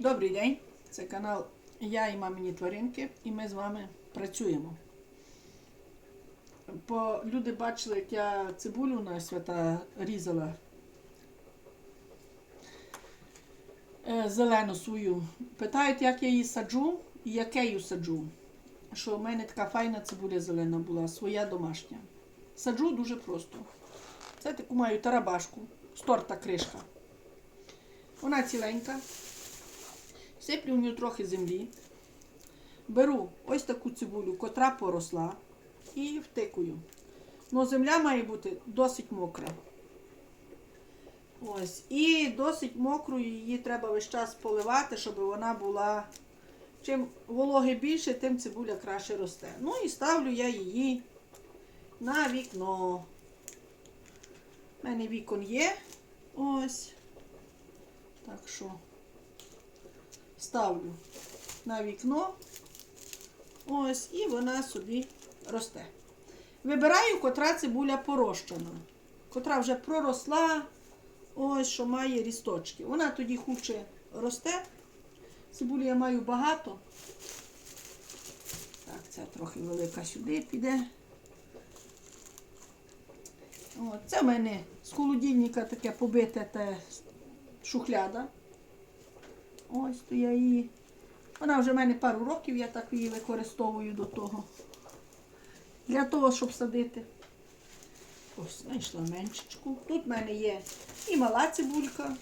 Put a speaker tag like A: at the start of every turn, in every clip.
A: Добрий день, це канал Я і мамині тваринки, і ми з вами працюємо. Бо люди бачили, як я цибулю на свята різала е, зелену свою. Питають, як я її саджу і яке її саджу. Що в мене така файна цибуля зелена була, своя домашня. Саджу дуже просто. Це таку маю тарабашку, з торта кришка. Вона ціленька. Сиплю в нього трохи землі. Беру ось таку цибулю, котра поросла, і втикую. Ну, земля має бути досить мокра. Ось. І досить мокрою її треба весь час поливати, щоб вона була. Чим вологи більше, тим цибуля краще росте. Ну і ставлю я її на вікно. У мене вікон є. Ось. Так що ставлю на вікно. Ось, і вона собі росте. Вибираю, котра цибуля порощена, котра вже проросла, ось що має рісточки. Вона тоді хуче росте. Цибулі я маю багато. Так, це трохи велика сюди піде. От, це в мене з холодильника таке побите те шухляда. Ось то я її. Вона вже в мене пару років, я так її використовую до того. Для того, щоб садити. Ось, знайшла меншечку. Тут в мене є і мала цибулька.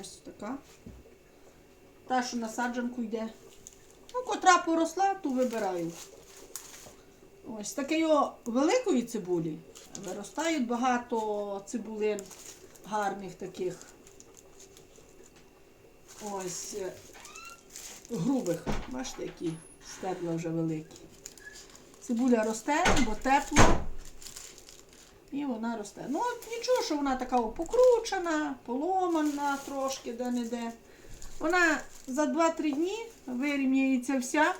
A: Ось така. Та, що на саджанку йде. Ну, котра поросла, ту вибираю. Ось такої великої цибулі виростають багато цибулин гарних таких. Ось е, грубих. Бачите, які стебла вже великі. Цибуля росте, бо тепло. І вона росте. Ну, от нічого, що вона така покручена, поломана трошки де-не-де. Вона за 2-3 дні вирівняється вся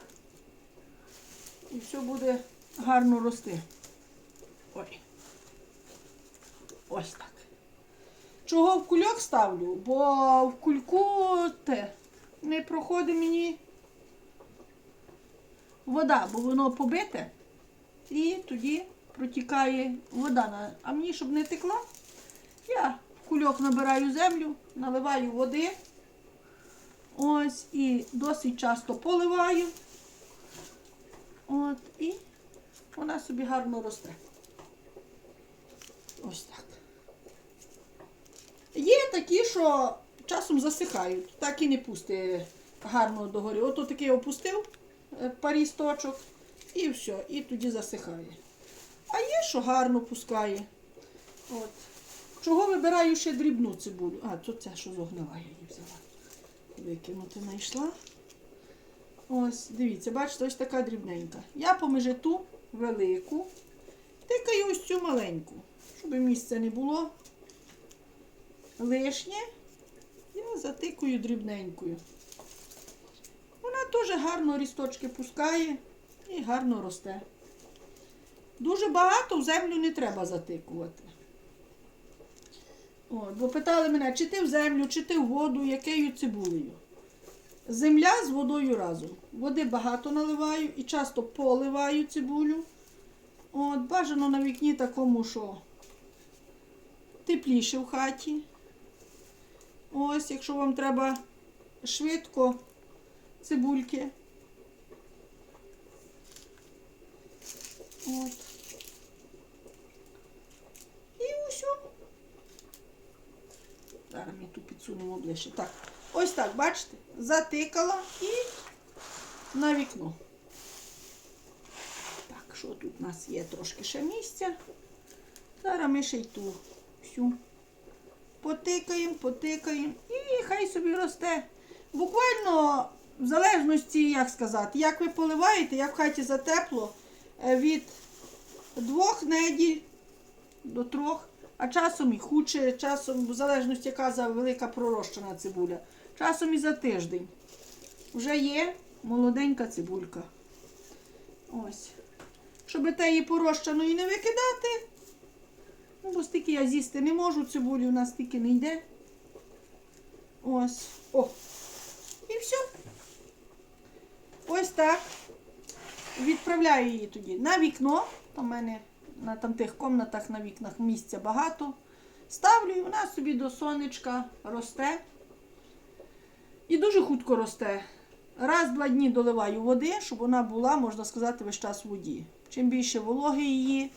A: і все буде гарно рости. Ой. Ось так. Чого в кульок ставлю? Бо в кульку те не проходить мені вода, бо воно побите і тоді протікає вода. А мені, щоб не текла, я в кульок набираю землю, наливаю води. Ось і досить часто поливаю. От, і вона собі гарно росте. Ось так. Є такі, що часом засихають, так і не пусти гарно догорі. Ото такий опустив е, парісточок і все, і тоді засихає. А є, що гарно пускає. От. Чого вибираю ще дрібну цибулю? А, то це, що зогнила, я її взяла. Викинути знайшла. Ось, дивіться, бачите, ось така дрібненька. Я поміж ту велику, тикаю ось цю маленьку, щоб місця не було лишнє, я затикую дрібненькою. Вона теж гарно рісточки пускає і гарно росте. Дуже багато в землю не треба затикувати. От, бо питали мене, чи ти в землю, чи ти в воду, якою цибулею. Земля з водою разом. Води багато наливаю і часто поливаю цибулю. От, бажано на вікні такому, що тепліше в хаті. Ось, якщо вам треба швидко цибульки. От. І усьо. Зараз ми ту підсунемо ближче. Так, ось так, бачите, затикала і на вікно. Так, що тут у нас є трошки ще місця. Зараз ми ще й ту всю потикаємо, потикаємо і хай собі росте. Буквально, в залежності, як сказати, як ви поливаєте, як в хаті затепло, е, від двох неділь до трьох, а часом і худше, часом, в залежності, яка за велика пророщена цибуля, часом і за тиждень. Вже є молоденька цибулька. Ось. Щоб те її порощеної не викидати, Ну, бо стільки я з'їсти не можу, цибулі у нас стільки не йде. Ось. О! І все. ось так відправляю її тоді на вікно. В мене на там тих комнатах на вікнах місця багато. Ставлю і вона собі до сонечка росте. І дуже хутко росте. Раз-два дні доливаю води, щоб вона була, можна сказати, весь час в воді. Чим більше вологи її,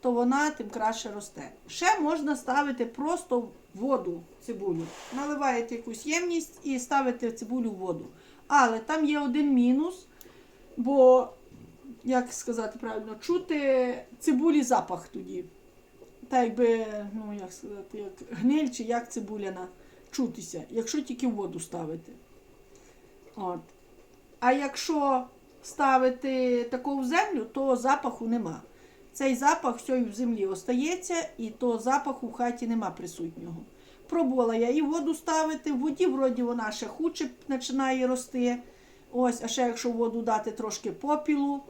A: то вона тим краще росте. Ще можна ставити просто воду цибулю. Наливаєте якусь ємність і ставите цибулю в воду. Але там є один мінус, бо, як сказати правильно, чути цибулі запах тоді. Та якби, ну як сказати, як гниль чи як цибуляна чутися, якщо тільки в воду ставити. От. А якщо ставити таку в землю, то запаху нема. Цей запах все в землі остається, і то запаху в хаті нема присутнього. Пробувала я і воду ставити, в воді вроді вона ще хуче починає рости. Ось, а ще якщо воду дати трошки попілу,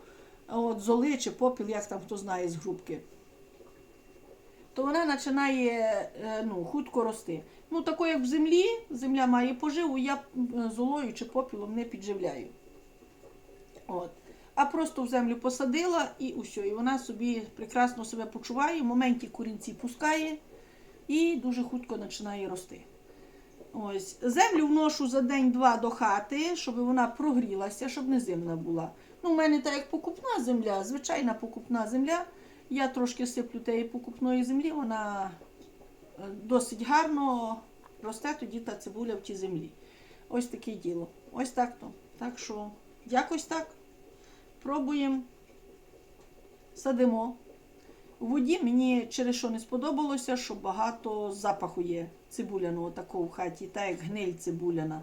A: от, золи чи попіл, як там хто знає з грубки, то вона починає е, ну, хутко рости. Ну, тако як в землі, земля має поживу, я е, золою чи попілом не підживляю. От. А просто в землю посадила і усе. І вона собі прекрасно себе почуває, в моменті корінці пускає і дуже хутко починає рости. Ось. Землю вношу за день-два до хати, щоб вона прогрілася, щоб не зимна була. Ну, у мене так як покупна земля, звичайна покупна земля. Я трошки сиплю тієї покупної землі, вона е, досить гарно росте тоді та цибуля в тій землі. Ось таке діло. Ось так то. Так що, якось так. Пробуємо, садимо. У воді мені через що не сподобалося, що багато запаху є цибуляного такого в хаті, так як гниль цибуляна.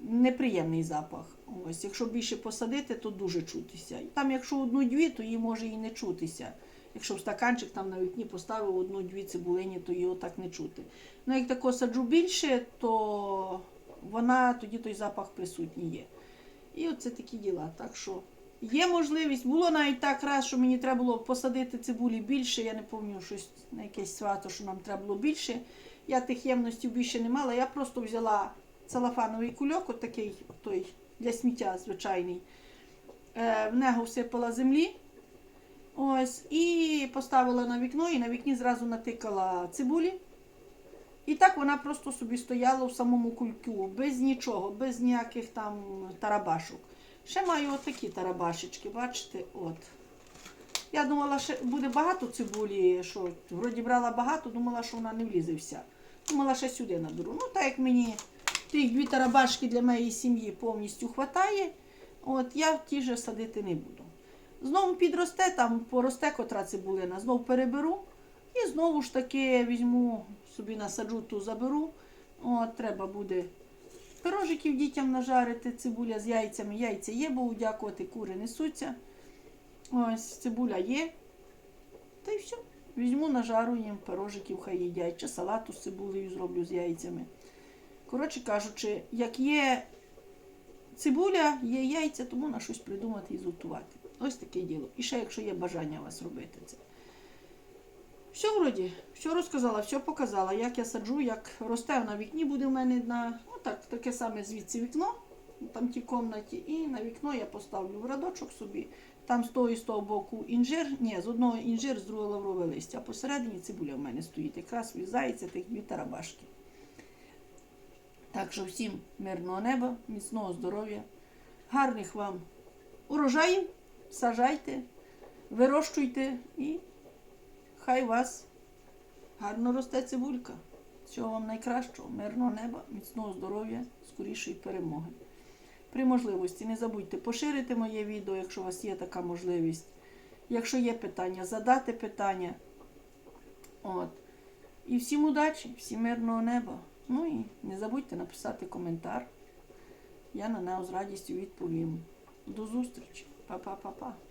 A: Неприємний запах. Ось, якщо більше посадити, то дуже чутися. Там, якщо одну-дві, то її може і не чутися. Якщо в стаканчик там на вікні поставив одну-дві цибулині, то його так не чути. Ну, як тако саджу більше, то вона тоді той запах присутній є. І оце такі діла. Так що є можливість. Було навіть так раз, що мені треба було посадити цибулі більше. Я не пам'ятаю щось на якесь свято, що нам треба було більше. Я тих ємностей більше не мала. Я просто взяла целофановий кульок, от такий той для сміття звичайний. Е, В нього всипала землі. Ось, і поставила на вікно, і на вікні зразу натикала цибулі. І так вона просто собі стояла в самому кульку, без нічого, без ніяких там тарабашок. Ще маю отакі тарабашечки, бачите? От. Я думала, що буде багато цибулі, що вроді брала багато, думала, що вона не влізе вся. Думала, ще сюди наберу. Ну, так як мені дві тарабашки для моєї сім'ї повністю вистачає, от я ті же садити не буду. Знову підросте, там поросте котра цибулина, знову переберу і знову ж таки візьму собі насаджу ту заберу. От, треба буде пирожиків дітям нажарити, цибуля з яйцями. Яйця є, бо дякувати, кури несуться. Ось цибуля є. Та й все. Візьму нажару їм пирожиків, хай їдять, чи салату з цибулею зроблю з яйцями. Коротше кажучи, як є цибуля, є яйця, тому на щось придумати і зготувати. Ось таке діло. І ще, якщо є бажання у вас робити це. Все вроді, все розказала, все показала, як я саджу, як росте на вікні буде в мене на ну, так, таке саме звідси вікно, там ті кімнаті, і на вікно я поставлю в радочок собі. Там з того і з того боку інжир, ні, з одного інжир, з другого лаврове листя, а посередині цибуля в мене стоїть. Якраз в'язається тих дві тарабашки. Так що всім мирного неба, міцного здоров'я, гарних вам урожаїв, сажайте, вирощуйте і хай вас гарно росте цибулька. Всього вам найкращого, мирного неба, міцного здоров'я, скорішої перемоги. При можливості не забудьте поширити моє відео, якщо у вас є така можливість. Якщо є питання, задати питання. От. І всім удачі, всім мирного неба. Ну і не забудьте написати коментар. Я на нього з радістю відповім. До зустрічі. Па-па-па-па.